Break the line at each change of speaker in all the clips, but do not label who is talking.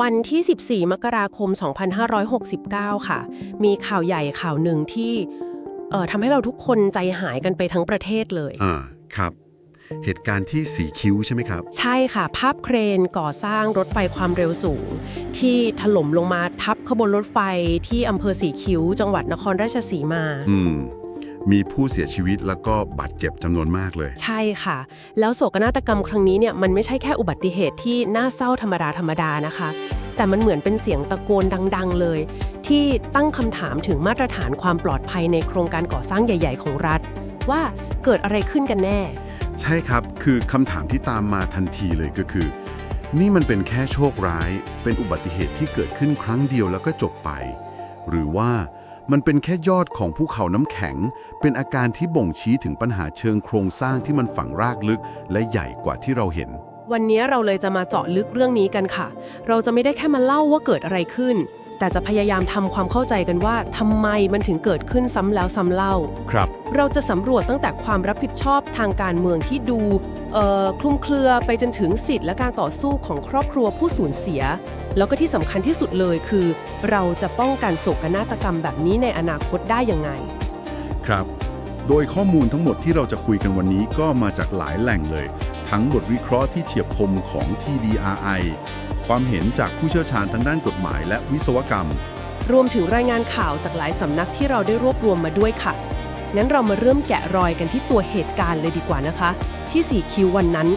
วันที่ 14 มกราคม 2569 ค่ะ มีข่าวใหญ่ข่าวหนึ่งที่เอ่อทำให้เราทุกคนใจหายกันไปทั้งประเทศเลย
อ่าครับ เหตุการณ์ที่สีคิ้วใช่ไหมครับ
ใช่ค่ะ ภาพเครนก่อสร้างรถไฟความเร็วสูง ที่ถล่มลงมาทับขบวนรถไฟที่อำเภอสีคิ้ว จังหวัดนครราชสีมา
อืม มีผู้เสียชีวิตแล้วก็บาดเจ็บจำนวนมากเลย
ใช่ค่ะ แล้วโศกนาฏกรรมครั้งนี้เนี่ยมันไม่ใช่แค่อุบัติเหตุที่น่าเศร้าธรรมดาธรรมดานะคะ แต่มันเหมือนเป็นเสียงตะโกนดัง ๆ เลย ที่ตั้งคำถามถึงมาตรฐานความปลอดภัยในโครงการก่อสร้างใหญ่ ๆ ของรัฐ ว่าเกิดอะไรขึ้นกันแน่
ใช่ครับ คือคำถามที่ตามมาทันทีเลยก็คือ นี่มันเป็นแค่โชคร้าย เป็นอุบัติเหตุที่เกิดขึ้นครั้งเดียวแล้วก็จบไป หรือว่า มันเป็นแค่ยอดของภูเขาน้ำแข็ง เป็นอาการที่บ่งชี้ถึงปัญหาเชิงโครงสร้างที่มันฝังรากลึก และใหญ่กว่าที่เราเห็น
วันนี้เราเลยจะมาเจาะลึกเรื่องนี้กันค่ะ เราจะไม่ได้แค่มาเล่าว่าเกิดอะไรขึ้น แต่จะพยายามทำความเข้าใจกันว่าทำไมมันถึงเกิดขึ้นซ้ำแล้วซ้ำเล่า
ครับ
เราจะสำรวจตั้งแต่ความรับผิดชอบทางการเมืองที่ดูเอ่อคลุมเครือไปจนถึงสิทธิ์และการต่อสู้ของครอบครัวผู้สูญเสีย แล้วก็ที่สำคัญที่สุดเลยคือ เราจะป้องกันโศกนาฏกรรมแบบนี้ในอนาคตได้ยังไง
ครับ โดยข้อมูลทั้งหมดที่เราจะคุยกันวันนี้ก็มาจากหลายแหล่งเลย ทั้งบทวิเคราะห์ที่เฉียบคมของ TDRI ความเห็นจากผู้เชี่ยวชาญทางด้านกฎหมายและวิศวกรรม
รวมถึงรายงานข่าวจากหลายสำนักที่เราได้รวบรวมมาด้วยค่ะ งั้นเรามาเริ่มแกะรอยกันที่ตัวเหตุการณ์เลยดีกว่านะคะ ที่สี่คิววันนั้น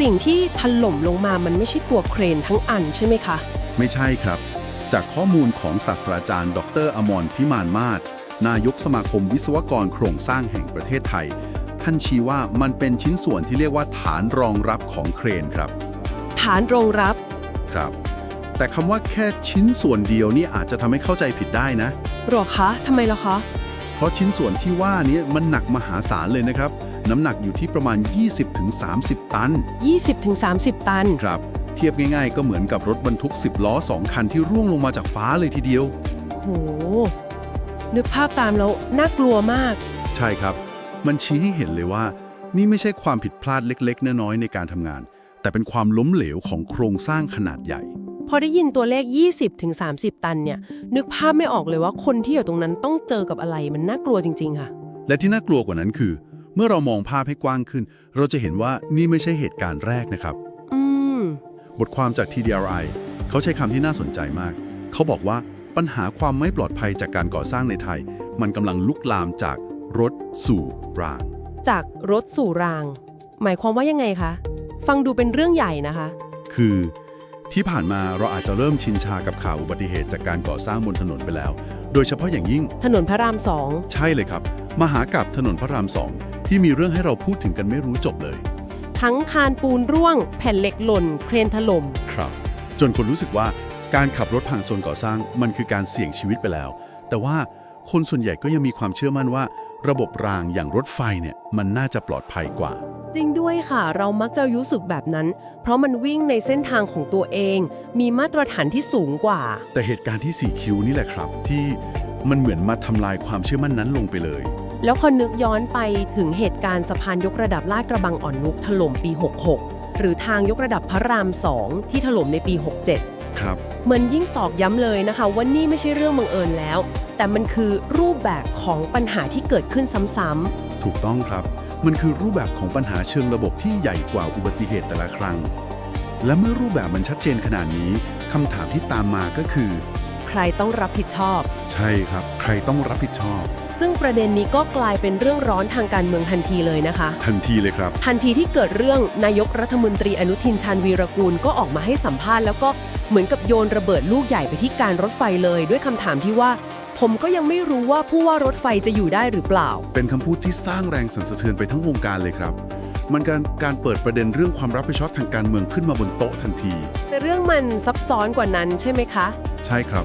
สิ่งที่ถล่มลงมามันไม่ใช่ตัวเครนทั้งอันใช่ไหมคะ
ไม่ใช่ครับ จากข้อมูลของศาสตราจารย์ ดรอมรพิมานมาศนายกสมาคมวิศวกรโครงสร้างแห่งประเทศไทย ท่านชี้ว่ามันเป็นชิ้นส่วนที่เรียกว่าฐานรองรับของเครนครับ
ฐานรองรับ
ครับ แต่คำว่าแค่ชิ้นส่วนเดียวนี่อาจจะทำให้เข้าใจผิดได้นะ
หรอคะทำไมล่ะคะ
เพราะชิ้นส่วนที่ว่านี้มันหนักมหาศาลเลยนะครับ น้ำหนักอยู่ที่ประมาณ 20-30 ตัน
20-30 ตัน
ครับ เทียบง่ายๆ ก็เหมือนกับรถบรรทุก 10 ล้อ 2 คันที่ร่วงลงมาจากฟ้าเลยทีเดียว
โห นึกภาพตามแล้วน่ากลัวมาก
ใช่ครับ มันชี้ให้เห็นเลยว่า นี่ไม่ใช่ความผิดพลาดเล็ก ๆ น้อยๆในการทำงาน แต่เป็นความล้มเหลวของโครงสร้างขนาดใหญ่
พอได้ยินตัวเลข 20-30 ตันเนี่ย นึกภาพไม่ออกเลยว่าคนที่อยู่ตรงนั้นต้องเจอกับอะไรมันน่ากลัวจริง ๆ ค่ะ
และที่น่ากลัวกว่านั้นคือ เมื่อเรามองภาพให้กว้างขึ้น เราจะเห็นว่านี่ไม่ใช่เหตุการณ์แรกนะครับ
อืม
บทความจาก TDRI เขาใช้คำที่น่าสนใจมาก เขาบอกว่าปัญหาความไม่ปลอดภัยจากการก่อสร้างในไทย มันกำลังลุกลามจากรถสู่ราง
จากรถสู่ราง หมายความว่ายังไงคะ ฟังดูเป็นเรื่องใหญ่นะคะ
คือที่ผ่านมาเราอาจจะเริ่มชินชากับข่าวอุบัติเหตุจากการก่อสร้างบนถนนไปแล้ว โดยเฉพาะอย่างยิ่ง
ถนนพระรามสอง
ใช่เลยครับ มหากาบถนนพระรามสองที่มีเรื่องให้เราพูดถึงกันไม่รู้จบเลย
ทั้งคานปูนร่วง แผ่นเหล็กหล่น เครนถล่ม
ครับ จนคนรู้สึกว่าการขับรถผ่านโซนก่อสร้างมันคือการเสี่ยงชีวิตไปแล้ว แต่ว่าคนส่วนใหญ่ก็ยังมีความเชื่อมั่นว่า ระบบรางอย่างรถไฟเนี่ยมันน่าจะปลอดภัยกว่า
จริงด้วยค่ะ เรามักจะรู้สึกแบบนั้น เพราะมันวิ่งในเส้นทางของตัวเอง มีมาตรฐานที่สูงกว่า
แต่เหตุการณ์ที่ 4 คิวนี่แหละครับ ที่มันเหมือนมาทำลายความเชื่อมั่นนั้นลงไปเลย
แล้วพอนึกย้อนไปถึงเหตุการณ์สะพานยกระดับลาดกระบังอ่อนนุกถล่มปี 66 หรือทางยกระดับพระราม2ที่ถล่มในปี 67
ครับ
มันยิ่งตอกย้ำเลยนะคะว่านี่ไม่ใช่เรื่องบังเอิญแล้ว แต่มันคือรูปแบบของปัญหาที่เกิดขึ้นซ้ำ
ถูกต้องครับ มันคือรูปแบบของปัญหาเชิงระบบที่ใหญ่กว่าอุบัติเหตุแต่ละครั้ง และเมื่อรูปแบบมันชัดเจนขนาดนี้คำถามที่ตามมาก็คือ
ๆใครต้องรับผิดชอบ
ใช่ครับ ใครต้องรับผิดชอบ
ซึ่งประเด็นนี้ก็กลายเป็นเรื่องร้อนทางการเมืองทันทีเลยนะคะ
ทันทีเลยครับ
ทันทีที่เกิดเรื่องนายกรัฐมนตรีอนุทินชาญวีรกูลก็ออกมาให้สัมภาษณ์แล้วก็เหมือนกับโยนระเบิดลูกใหญ่ไปที่การรถไฟเลย ด้วยคำถามที่ว่า ผมก็ยังไม่รู้ว่าผู้ว่ารถไฟจะอยู่ได้หรือเปล่า
เป็นคำพูดที่สร้างแรงสั่นสะเทือนไปทั้งวงการเลยครับ มันการการเปิดประเด็นเรื่องความรับผิดชอบทางการเมืองขึ้นมาบนโต๊ะทันที
แต่เรื่องมันซับซ้อนกว่านั้นใช่ไหมคะ
ใช่ครับ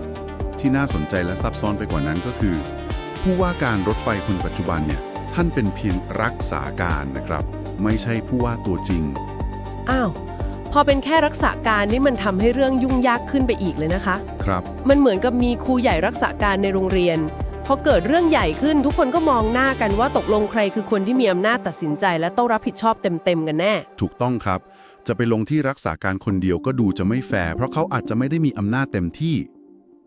ที่น่าสนใจและซับซ้อนไปกว่านั้นก็คือ ผู้ว่าการรถไฟคนปัจจุบันเนี่ยท่านเป็นเพียงรักษาการนะครับ ไม่ใช่ผู้ว่าตัวจริง
อ้าว พอเป็นแค่รักษาการนี่มันทำให้เรื่องยุ่งยากขึ้นไปอีกเลยนะคะ
ครับ
มันเหมือนกับมีครูใหญ่รักษาการในโรงเรียน พอเกิดเรื่องใหญ่ขึ้นทุกคนก็มองหน้ากันว่าตกลงใครคือคนที่มีอำนาจตัดสินใจ และต้องรับผิดชอบเต็มๆกันแน่
ถูกต้องครับ จะไปลงที่รักษาการคนเดียวก็ดูจะไม่แฟร์เพราะเขาอาจจะไม่ได้มีอำนาจเต็มที่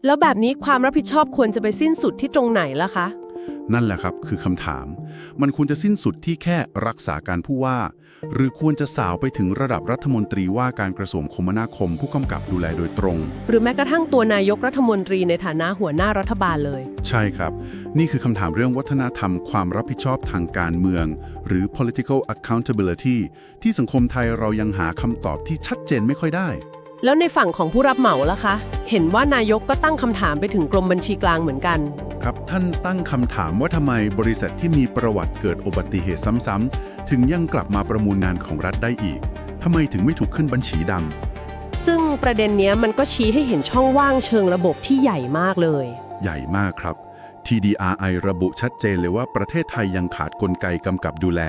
แล้วแบบนี้ความรับผิดชอบควรจะไปสิ้นสุดที่ตรงไหนล่ะคะ
นั่นแหละครับคือคำถาม มันควรจะสิ้นสุดที่แค่รักษาการผู้ว่า หรือควรจะสาวไปถึงระดับรัฐมนตรีว่าการกระทรวงคมนาคมผู้กำกับดูแลโดยตรง
หรือแม้กระทั่งตัวนายกรัฐมนตรีในฐานะหัวหน้ารัฐบาลเลย
ใช่ครับ นี่คือคำถามเรื่องวัฒนธรรมความรับผิดชอบทางการเมือง หรือ political accountability ที่สังคมไทยเรายังหาคำตอบที่ชัดเจนไม่ค่อยได้
แล้วในฝั่งของผู้รับเหมาล่ะคะ เห็นว่านายกก็ตั้งคำถามไปถึงกรมบัญชีกลางเหมือนกัน
ครับท่านตั้งคำถามว่าทำไมบริษัทที่มีประวัติเกิดอุบัติเหตุซ้ำๆ ถึงยังกลับมาประมูลงานของรัฐได้อีกทำไมถึงไม่ถูกขึ้นบัญชีดำ
ซึ่งประเด็นเนี้ยมันก็ชี้ให้เห็นช่องว่างเชิงระบบที่ใหญ่มากเลย
ใหญ่มากครับ TDRI ระบุชัดเจนเลยว่าประเทศไทยยังขาดกลไกกำกับดูแล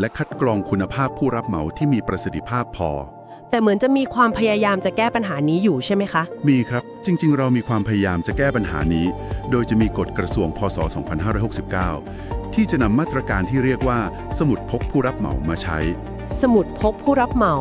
และคัดกรองคุณภาพผู้รับเหมาที่มีประสิทธิภาพพอ
แต่เหมือนจะมีความพยายามจะแก้ปัญหานี้อยู่ใช่ไหมคะ
มีครับ จริง ๆ เรามีความพยายามจะแก้ปัญหานี้ โดยจะมีกฎกระทรวงพศ 2569 ที่จะนำมาตรการที่เรียกว่า สมุดพกผู้รับเหมามาใช้
สมุดพกผู้รับเหมา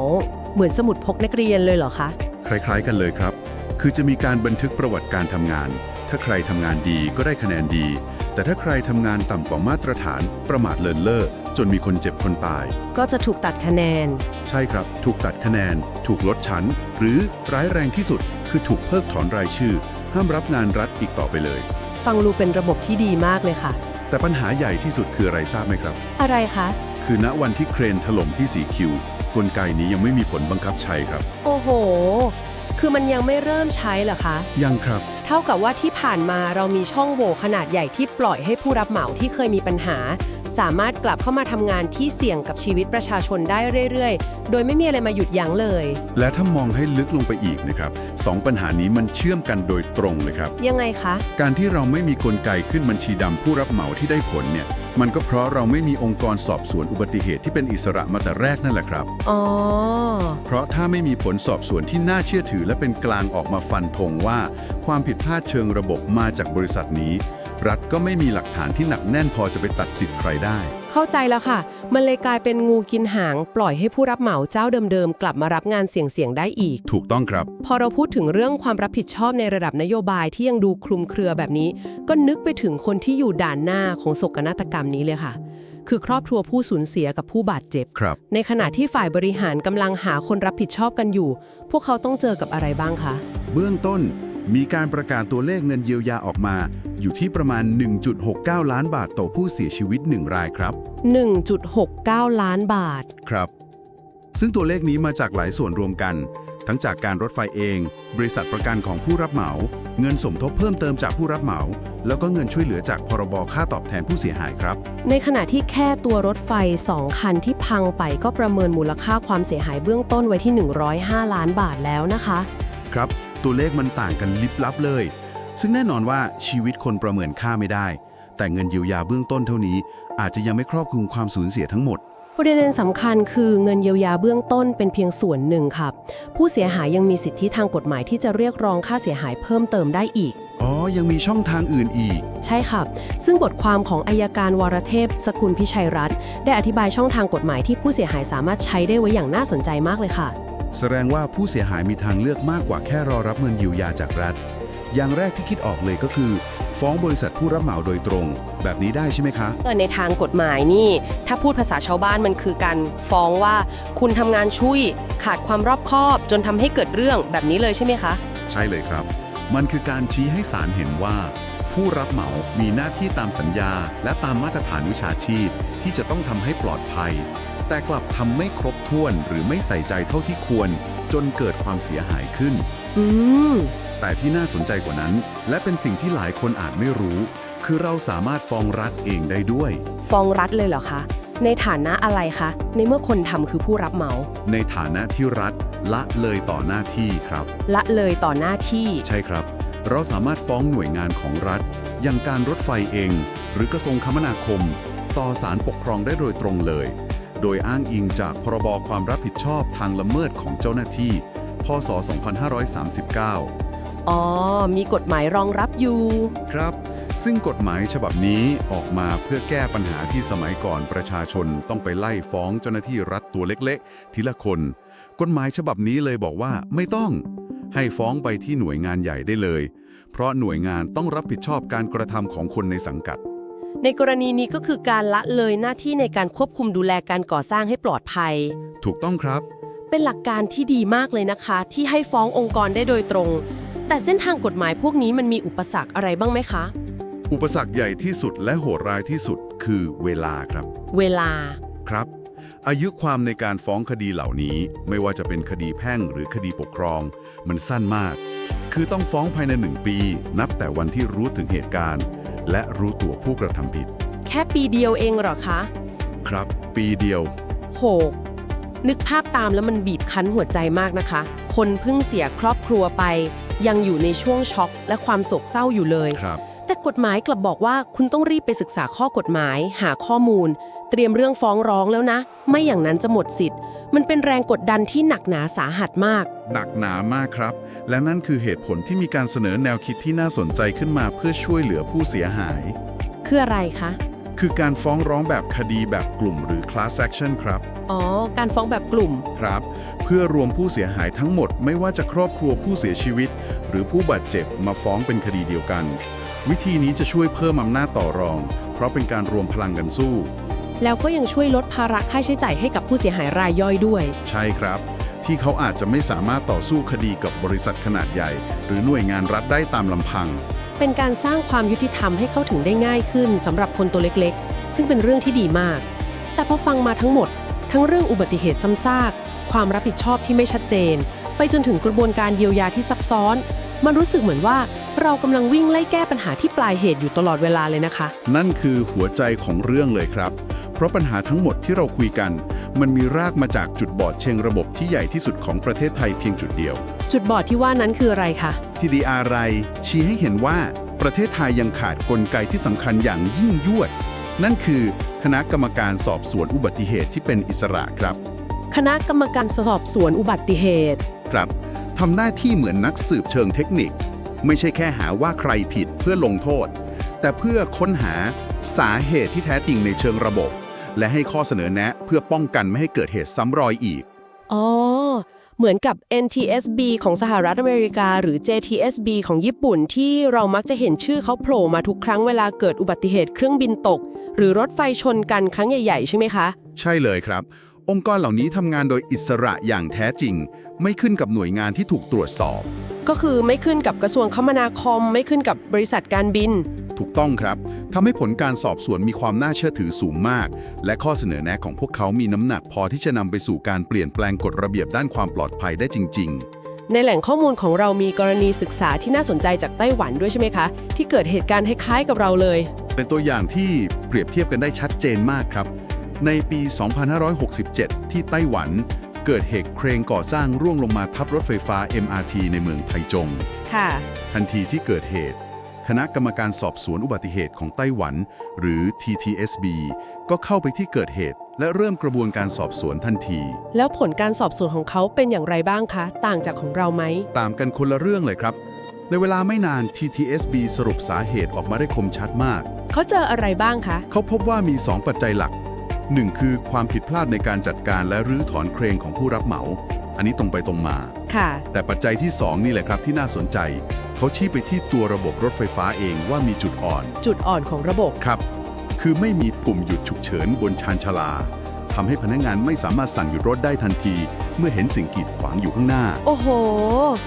เหมือนสมุดพกนักเรียนเลยเหรอคะ
คล้าย ๆ กันเลยครับ คือจะมีการบันทึกประวัติการทำงาน ถ้าใครทำงานดีก็ได้คะแนนดี แต่ถ้าใครทำงานต่ำกว่ามาตรฐาน ประมาทเลินเล่อจนมีคนเจ็บคนตาย
ก็จะถูกตัดคะแนน
ใช่ครับ ถูกตัดคะแนน ถูกลดชั้น หรือร้ายแรงที่สุด คือถูกเพิกถอนรายชื่อ ห้ามรับงานรัฐอีกต่อไปเลย
ฟังดูเป็นระบบที่ดีมากเลยค่ะ
แต่ปัญหาใหญ่ที่สุดคืออะไรทราบไหมครับ
อะไรคะ
คือณวันที่เครนถล่มที่สีคิวกลไกนี้ยังไม่มีผลบังคับใช้ครับ
โอ้โห คือมันยังไม่เริ่มใช้เหรอคะ
ยังครับ
เท่ากับว่าที่ผ่านมาเรามีช่องโหว่ขนาดใหญ่ที่ปล่อยให้ผู้รับเหมาที่เคยมีปัญหา สามารถกลับเข้ามาทำงานที่เสี่ยงกับชีวิตประชาชนได้เรื่อยๆ โดยไม่มีอะไรมาหยุดยั้งเลย
และถ้ามองให้ลึกลงไปอีกนะครับสองปัญหานี้มันเชื่อมกันโดยตรงเลยครับ
ยังไงคะ
การที่เราไม่มีกลไกขึ้นบัญชีดำผู้รับเหมาที่ได้ผลเนี่ยมันก็เพราะเราไม่มีองค์กรสอบสวนอุบัติเหตุที่เป็นอิสระมาแต่แรกนั่นแหละครับ
อ๋อ
เพราะถ้าไม่มีผลสอบสวนที่น่าเชื่อถือและเป็นกลางออกมาฟันธงว่า ความผิดพลาดเชิงระบบมาจากบริษัทนี้ รัฐก็ไม่มีหลักฐานที่หนักแน่นพอจะไปตัดสิทธิ์ใครได้
เข้าใจแล้วค่ะ มันเลยกลายเป็นงูกินหาง ปล่อยให้ผู้รับเหมาเจ้าเดิมๆ กลับมารับงานเสี่ยงๆ ได้อีก
ถูกต้องครับ
พอเราพูดถึงเรื่องความรับผิดชอบในระดับนโยบายที่ยังดูคลุมเครือแบบนี้ ก็นึกไปถึงคนที่อยู่ด่านหน้าของโศกนาฏกรรมนี้เลยค่ะ คือครอบครัวผู้สูญเสียกับผู้บาดเจ็บ
ครับ
ในขณะที่ฝ่ายบริหารกำลังหาคนรับผิดชอบกันอยู่ พวกเขาต้องเจอกับอะไรบ้างคะ
เบื้องต้น มีการประกาศตัวเลขเงินเยียวยาออกมา อยู่ที่ประมาณ 1.69 ล้านบาทต่อผู้เสียชีวิต 1 รายครับ
1.69 ล้านบาท
ครับ ซึ่งตัวเลขนี้มาจากหลายส่วนรวมกัน ทั้งจากการรถไฟเอง บริษัทประกันของผู้รับเหมา เงินสมทบเพิ่มเติมจากผู้รับเหมา แล้วก็เงินช่วยเหลือจากพรบค่าตอบแทนผู้เสียหายครับ
ในขณะที่แค่ตัวรถไฟ 2 คันที่พังไปก็ประเมินมูลค่าความเสียหายเบื้องต้นไว้ที่ 105 ล้านบาทแล้วนะคะ
ครับ ตัวเลขมันต่างกันลิบลับเลย ซึ่งแน่นอนว่าชีวิตคนประเมินค่าไม่ได้ แต่เงินเยียวยาเบื้องต้นเท่านี้ อาจจะยังไม่ครอบคลุมความสูญเสียทั้งหมด
ประเด็นสำคัญคือเงินเยียวยาเบื้องต้นเป็นเพียงส่วนหนึ่งครับ ผู้เสียหายยังมีสิทธิทางกฎหมายที่จะเรียกร้องค่าเสียหายเพิ่มเติมได้อีก
อ๋อ ยังมีช่องทางอื่นอีก
ใช่ครับ ซึ่งบทความของอายการวรเทพ สกุลพิชัยรัตน์ได้อธิบายช่องทางกฎหมายที่ผู้เสียหายสามารถใช้ได้ไว้อย่างน่าสนใจมากเลยค่ะ
แสดงว่าผู้เสียหายมีทางเลือกมากกว่าแค่รอรับเงินเยียวยาจากรัฐ อย่างแรกที่คิดออกเลยก็คือ ฟ้องบริษัทผู้รับเหมาโดยตรง แบบนี้ได้ใช่ไหมคะ
เออในทางกฎหมายนี่ ถ้าพูดภาษาชาวบ้านมันคือการฟ้องว่าคุณทำงานชุยขาดความรอบคอบ จนทำให้เกิดเรื่องแบบนี้เลยใช่ไหมคะ
ใช่เลยครับ มันคือการชี้ให้ศาลเห็นว่า ผู้รับเหมามีหน้าที่ตามสัญญา และตามมาตรฐานวิชาชีพ ที่จะต้องทำให้ปลอดภัย แต่กลับทำไม่ครบถ้วนหรือไม่ใส่ใจเท่าที่ควร จนเกิดความเสียหายขึ้น
อืม
แต่ที่น่าสนใจกว่านั้น และเป็นสิ่งที่หลายคนอาจไม่รู้ คือเราสามารถฟ้องรัฐเองได้ด้วย
ฟ้องรัฐเลยเหรอคะ ในฐานะอะไรคะ ในเมื่อคนทำคือผู้รับเหมา
ในฐานะที่รัฐละเลยต่อหน้าที่ครับ
ละเลยต่อหน้าที่
ใช่ครับ เราสามารถฟ้องหน่วยงานของรัฐ อย่างการรถไฟเอง หรือกระทรวงคมนาคม ต่อศาลปกครองได้โดยตรงเลย โดยอ้างอิงจากพรบความรับผิดชอบทางละเมิดของเจ้าหน้าที่ พศ 2539
อ๋อ มีกฎหมายรองรับอยู่
ครับ ซึ่งกฎหมายฉบับนี้ออกมาเพื่อแก้ปัญหาที่สมัยก่อนประชาชนต้องไปไล่ฟ้องเจ้าหน้าที่รัฐตัวเล็กๆ ทีละคน กฎหมายฉบับนี้เลยบอกว่าไม่ต้องให้ฟ้องไปที่หน่วยงานใหญ่ได้เลย เพราะหน่วยงานต้องรับผิดชอบการกระทำของคนในสังกัด
ในกรณีนี้ก็คือการละเลยหน้าที่ในการควบคุมดูแลการก่อสร้างให้ปลอดภัย
ถูกต้องครับ
เป็นหลักการที่ดีมากเลยนะคะ ที่ให้ฟ้ององค์กรได้โดยตรง แต่เส้นทางกฎหมายพวกนี้มันมีอุปสรรคอะไรบ้างไหมคะ
อุปสรรคใหญ่ที่สุดและโหดร้ายที่สุดคือเวลาครับ
เวลา
ครับ อายุความในการฟ้องคดีเหล่านี้ ไม่ว่าจะเป็นคดีแพ่งหรือคดีปกครอง มันสั้นมาก คือต้องฟ้องภายในหนึ่งปี นับแต่วันที่รู้ถึงเหตุการณ์ และรู้ตัวผู้กระทำผิด
แค่ปีเดียวเองเหรอคะ
ครับ ปีเดียว
โห นึกภาพตามแล้วมันบีบคั้นหัวใจมากนะคะ คนเพิ่งเสียครอบครัวไป ยังอยู่ในช่วงช็อก และความโศกเศร้าอยู่เลย
ครับ
แต่กฎหมายกลับบอกว่าคุณต้องรีบไปศึกษาข้อกฎหมาย หาข้อมูล เตรียมเรื่องฟ้องร้องแล้วนะ ไม่อย่างนั้นจะหมดสิทธิ์ มันเป็นแรงกดดันที่หนักหนาสาหัสมาก
หนักหนามากครับ และนั่นคือเหตุผลที่มีการเสนอแนวคิดที่น่าสนใจขึ้นมาเพื่อช่วยเหลือผู้เสียหาย
คืออะไรคะ
คือการฟ้องร้องแบบคดีแบบกลุ่มหรือ class action ครับ
อ๋อ การฟ้องแบบกลุ่ม
ครับ เพื่อรวมผู้เสียหายทั้งหมด ไม่ว่าจะครอบครัวผู้เสียชีวิต หรือผู้บาดเจ็บมาฟ้องเป็นคดีเดียวกัน วิธีนี้จะช่วยเพิ่มอำนาจต่อรอง เพราะเป็นการรวมพลังกันสู้
แล้วก็ยังช่วยลดภาระค่าใช้จ่ายให้กับผู้เสียหายรายย่อยด้วย
ใช่ครับ ที่เขาอาจจะไม่สามารถต่อสู้คดีกับบริษัทขนาดใหญ่ หรือหน่วยงานรัฐได้ตามลำพัง
เป็นการสร้างความยุติธรรมให้เข้าถึงได้ง่ายขึ้นสำหรับคนตัวเล็กๆ ซึ่งเป็นเรื่องที่ดีมาก แต่พอฟังมาทั้งหมด ทั้งเรื่องอุบัติเหตุซ้ำซาก ความรับผิดชอบที่ไม่ชัดเจน ไปจนถึงกระบวนการเยียวยาที่ซับซ้อน มันรู้สึกเหมือนว่าเรากำลังวิ่งไล่แก้ปัญหาที่ปลายเหตุอยู่ตลอดเวลาเลยนะคะ
นั่นคือหัวใจของเรื่องเลยครับ เพราะปัญหาทั้งหมดที่เราคุยกัน มันมีรากมาจากจุดบอดเชิงระบบที่ใหญ่ที่สุดของประเทศไทยเพียงจุดเดียว
จุดบอดที่ว่านั้นคืออะไรคะ
ที่ดีอะไรชี้ให้เห็นว่าประเทศไทยยังขาดกลไกที่สำคัญอย่างยิ่งยวด นั่นคือคณะกรรมการสอบสวนอุบัติเหตุที่เป็นอิสระครับ
คณะกรรมการสอบสวนอุบัติเหตุ
ครับทำหน้าที่เหมือนนักสืบเชิงเทคนิค ไม่ใช่แค่หาว่าใครผิดเพื่อลงโทษ แต่เพื่อค้นหาสาเหตุที่แท้จริงในเชิงระบบ และให้ข้อเสนอแนะเพื่อป้องกันไม่ให้เกิดเหตุซ้ำรอยอีก
อ๋อ เหมือนกับ NTSB ของสหรัฐอเมริกา หรือ JTSB ของญี่ปุ่นที่เรามักจะเห็นชื่อเขาโผล่มาทุกครั้งเวลาเกิดอุบัติเหตุเครื่องบินตก หรือรถไฟชนกันครั้งใหญ่ ๆ ใช่ไหมคะ
ใช่เลยครับ องค์กรเหล่านี้ทำงานโดยอิสระอย่างแท้จริง ไม่ขึ้นกับหน่วยงานที่ถูกตรวจสอบ
ก็คือไม่ขึ้นกับกระทรวงคมนาคม ไม่ขึ้นกับบริษัทการบิน
ถูกต้องครับทำให้ผลการสอบสวนมีความน่าเชื่อถือสูงมาก และข้อเสนอแนะของพวกเขามีน้ำหนักพอที่จะนำไปสู่การเปลี่ยนแปลงกฎระเบียบด้านความปลอดภัยได้จริง
ในแหล่งข้อมูลของเรามีกรณีศึกษาที่น่าสนใจจากไต้หวันด้วยใช่ไหมคะ ที่เกิดเหตุการณ์คล้ายๆกับเราเลย
ๆเป็นตัวอย่างที่เปรียบเทียบกันได้ชัดเจนมากครับ ในปี 2567 ที่ไต้หวัน เกิดเหตุเครนก่อสร้างร่วงลงมาทับรถไฟฟ้า MRT ในเมืองไทจง
ค่ะ
ทันทีที่เกิดเหตุ คณะกรรมการสอบสวนอุบัติเหตุของไต้หวัน หรือ TTSB ก็เข้าไปที่เกิดเหตุ และเริ่มกระบวนการสอบสวนทันที
แล้วผลการสอบสวนของเขาเป็นอย่างไรบ้างคะ ต่างจากของเราไหม
ตามกันคนละเรื่องเลยครับ ในเวลาไม่นาน TTSB สรุปสาเหตุออกมาได้คมชัดมาก
เขาเจออะไรบ้างคะ
เขาพบว่ามี 2 ปัจจัยหลัก 1 คือความผิดพลาดในการจัดการและรื้อถอนเครนของผู้รับเหมา อันนี้ตรงไปตรงมา
ค่ะ
แต่ปัจจัยที่ 2 นี่แหละครับที่น่าสนใจ เขาชี้ไปที่ตัวระบบรถไฟฟ้าเองว่ามีจุดอ่อน
จุดอ่อนของระบบ
ครับ คือไม่มีปุ่มหยุดฉุกเฉินบนชานชาลาทำให้พนักงานไม่สามารถสั่งหยุดรถได้ทันที เมื่อเห็นสิ่งกีดขวางอยู่ข้างหน้า
โอ้โห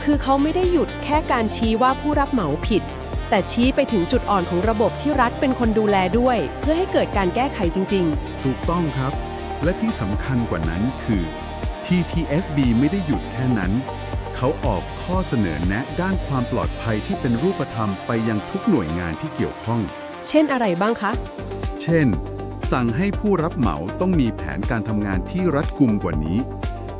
คือเขาไม่ได้หยุดแค่การชี้ว่าผู้รับเหมาผิด แต่ชี้ไปถึงจุดอ่อนของระบบที่รัฐเป็นคนดูแลด้วย เพื่อให้เกิดการแก้ไขจริง
ถูกต้องครับ และที่สำคัญกว่านั้นคือ TTSB ไม่ได้หยุดแค่นั้น เขาออกข้อเสนอแนะด้านความปลอดภัยที่เป็นรูปธรรมไปยังทุกหน่วยงานที่เกี่ยวข้อง
ๆ เช่นอะไรบ้างคะ
เช่น สั่งให้ผู้รับเหมาต้องมีแผนการทำงานที่รัดกุมกว่านี้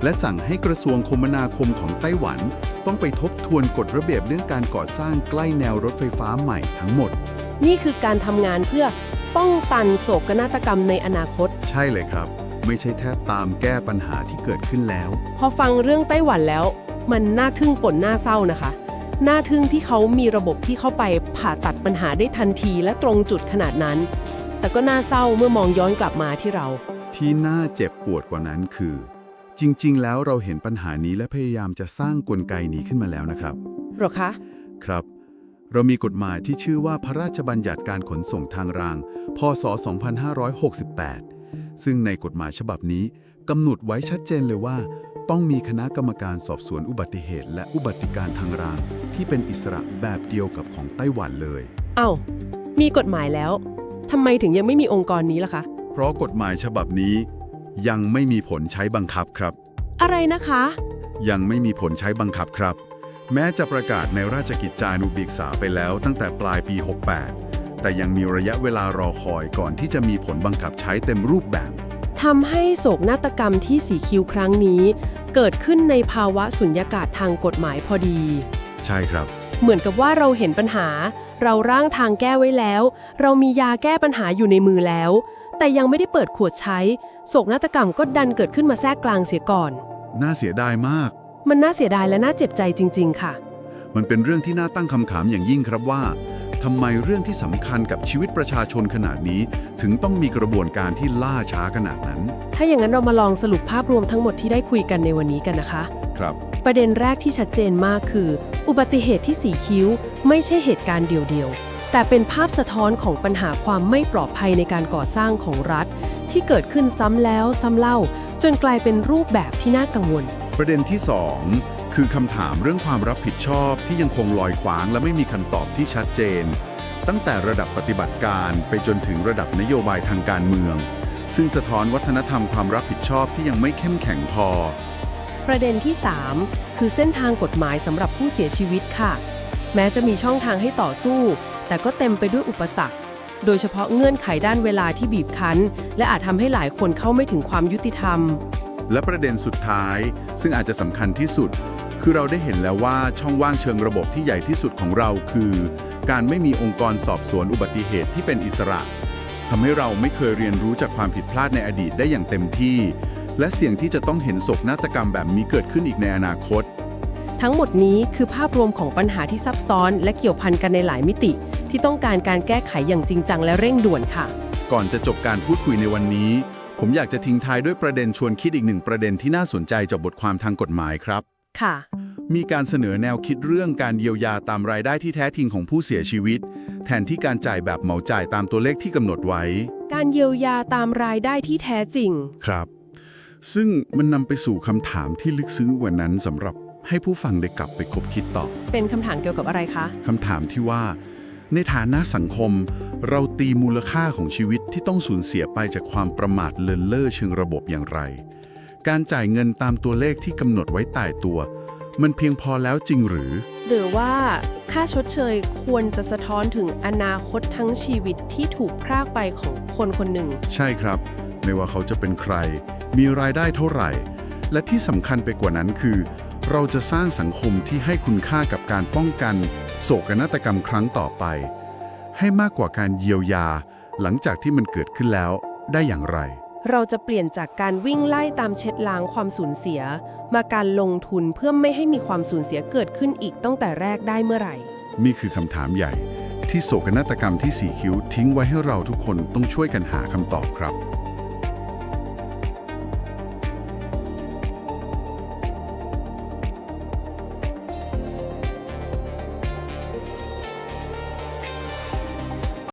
และสั่งให้กระทรวงคมนาคมของไต้หวัน ต้องไปทบทวนกฎระเบียบเรื่องการก่อสร้างใกล้แนวรถไฟฟ้าใหม่ทั้งหมด
นี่คือการทำงานเพื่อป้องกันโศกนาฏกรรมในอนาคต
ใช่เลยครับ ไม่ใช่แค่ตามแก้ปัญหาที่เกิดขึ้นแล้ว
พอฟังเรื่องไต้หวันแล้ว มันน่าทึ่งปนน่าเศร้านะคะน่าทึ่งที่เขามีระบบที่เข้าไปผ่าตัดปัญหาได้ทันทีและตรงจุดขนาดนั้น แต่ก็น่าเศร้าเมื่อมองย้อนกลับมาที่เรา
ที่น่าเจ็บปวดกว่านั้นคือ จจริง ๆ แล้วเราเห็นปัญหานี้และพยายามจะสร้างกลไกนี้ขึ้นมาแล้วนะครับ
หรอคะ
ครับ เรามีกฎหมายที่ชื่อว่าพระราชบัญญัติการขนส่งทางราง พศ 2568 ซึ่งในกฎหมายฉบับนี้กำหนดไว้ชัดเจนเลยว่า ต้องมีคณะกรรมการสอบสวนอุบัติเหตุ และอุบัติการทางราง ที่เป็นอิสระแบบเดียวกับของไต้หวันเลย
เอ้า มีกฎหมายแล้ว ทำไมถึงยังไม่มีองค์กรนี้ล่ะคะ
เพราะกฎหมายฉบับนี้ ยังไม่มีผลใช้บังคับครับ
อะไรนะคะ
ยังไม่มีผลใช้บังคับครับ แม้จะประกาศในราชกิจจานุเบกษาไปแล้วตั้งแต่ปลายปี 68 แต่ยังมีระยะเวลารอคอยก่อนที่จะมีผลบังคับใช้เต็มรูปแบบ
ทำให้โศกนาฏกรรมที่สีคิวครั้งนี้ เกิดขึ้นในภาวะสุญญากาศทางกฎหมายพอดี
ใช่ครับ
เหมือนกับว่าเราเห็นปัญหา เราร่างทางแก้ไว้แล้ว เรามียาแก้ปัญหาอยู่ในมือแล้ว แต่ยังไม่ได้เปิดขวดใช้ โศกนาฏกรรมก็ดันเกิดขึ้นมาแทรกกลางเสียก่อน
น่าเสียดายมาก
มันน่าเสียดายและน่าเจ็บใจจริง ๆ ค่ะ
มันเป็นเรื่องที่น่าตั้งคำถามอย่างยิ่งครับว่าทำไมเรื่องที่สำคัญกับชีวิตประชาชนขนาดนี้ ถึงต้องมีกระบวนการที่ล่าช้าขนาดนั้น
ถ้าอย่างนั้นเรามาลองสรุปภาพรวมทั้งหมดที่ได้คุยกันในวันนี้กันนะคะ
ครับ
ประเด็นแรกที่ชัดเจนมากคือ อุบัติเหตุที่สีคิ้ว ไม่ใช่เหตุการณ์เดียวๆ แต่เป็นภาพสะท้อนของปัญหาความไม่ปลอดภัยในการก่อสร้างของรัฐ ที่เกิดขึ้นซ้ำแล้วซ้ำเล่า จนกลายเป็นรูปแบบที่น่ากังวล
ประเด็นที่ 2 คือคำถามเรื่องความรับผิดชอบที่ยังคงลอยขวางและไม่มีคำตอบที่ชัดเจน ตั้งแต่ระดับปฏิบัติการไปจนถึงระดับนโยบายทางการเมือง ซึ่งสะท้อนวัฒนธรรมความรับผิดชอบที่ยังไม่เข้มแข็งพอ
ประเด็นที่ 3 คือเส้นทางกฎหมายสำหรับผู้เสียชีวิตค่ะ แม้จะมีช่องทางให้ต่อสู้ แต่ก็เต็มไปด้วยอุปสรรค โดยเฉพาะเงื่อนไขด้านเวลาที่บีบคั้น และอาจทำให้หลายคนเข้าไม่ถึงความยุติธรรม
และประเด็นสุดท้าย ซึ่งอาจจะสำคัญที่สุด คือเราได้เห็นแล้วว่าช่องว่างเชิงระบบที่ใหญ่ที่สุดของเราคือ การไม่มีองค์กรสอบสวนอุบัติเหตุที่เป็นอิสระทำให้เราไม่เคยเรียนรู้จากความผิดพลาดในอดีตได้อย่างเต็มที่ และเสี่ยงที่จะต้องเห็นโศกนาฏกรรมแบบนี้เกิดขึ้นอีกในอนาคต
ทั้งหมดนี้คือภาพรวมของปัญหาที่ซับซ้อน และเกี่ยวพันกันในหลายมิติ ที่ต้องการการแก้ไขอย่างจริงจังและเร่งด่วนค่ะ
ก่อนจะจบการพูดคุยในวันนี้ ผมอยากจะทิ้งท้ายด้วยประเด็นชวนคิดอีกหนึ่งประเด็นที่น่าสนใจจากบทความทางกฎหมายครับ
ค่ะ
มีการเสนอแนวคิดเรื่องการเยียวยาตามรายได้ที่แท้จริงของผู้เสียชีวิต แทนที่การจ่ายแบบเหมาจ่ายตามตัวเลขที่กำหนดไว้
การเยียวยาตามรายได้ที่แท้จริง
ครับ ซึ่งมันนำไปสู่คำถามที่ลึกซึ้งกว่านั้นสำหรับให้ผู้ฟังได้กลับไปคบคิดต่อ
เป็นคำถามเกี่ยวกับอะไรคะ
คำถามที่ว่า ในฐานะสังคม เราตีมูลค่าของชีวิตที่ต้องสูญเสียไปจากความประมาทเลินเล่อเชิงระบบอย่างไร การจ่ายเงินตามตัวเลขที่กำหนดไว้ตายตัว มันเพียงพอแล้วจริงหรือ
หรือว่าค่าชดเชยควรจะสะท้อนถึงอนาคตทั้งชีวิตที่ถูกพรากไปของคนคนหนึ่ง
ใช่ครับ ไม่ว่าเขาจะเป็นใคร มีรายได้เท่าไหร่ และที่สำคัญไปกว่านั้นคือ เราจะสร้างสังคมที่ให้คุณค่ากับการป้องกัน โศกนาฏกรรมครั้งต่อไป ให้มากกว่าการเยียวยา หลังจากที่มันเกิดขึ้นแล้วได้อย่างไร
เราจะเปลี่ยนจากการวิ่งไล่ตามเช็ดล้างความสูญเสีย มาการลงทุนเพื่อไม่ให้มีความสูญเสียเกิดขึ้นอีกตั้งแต่แรกได้เมื่อไหร่
นี่คือคำถามใหญ่ ที่โศกนาฏกรรมที่สีคิ้วทิ้งไว้ให้เราทุกคนต้องช่วยกันหาคำตอบครับ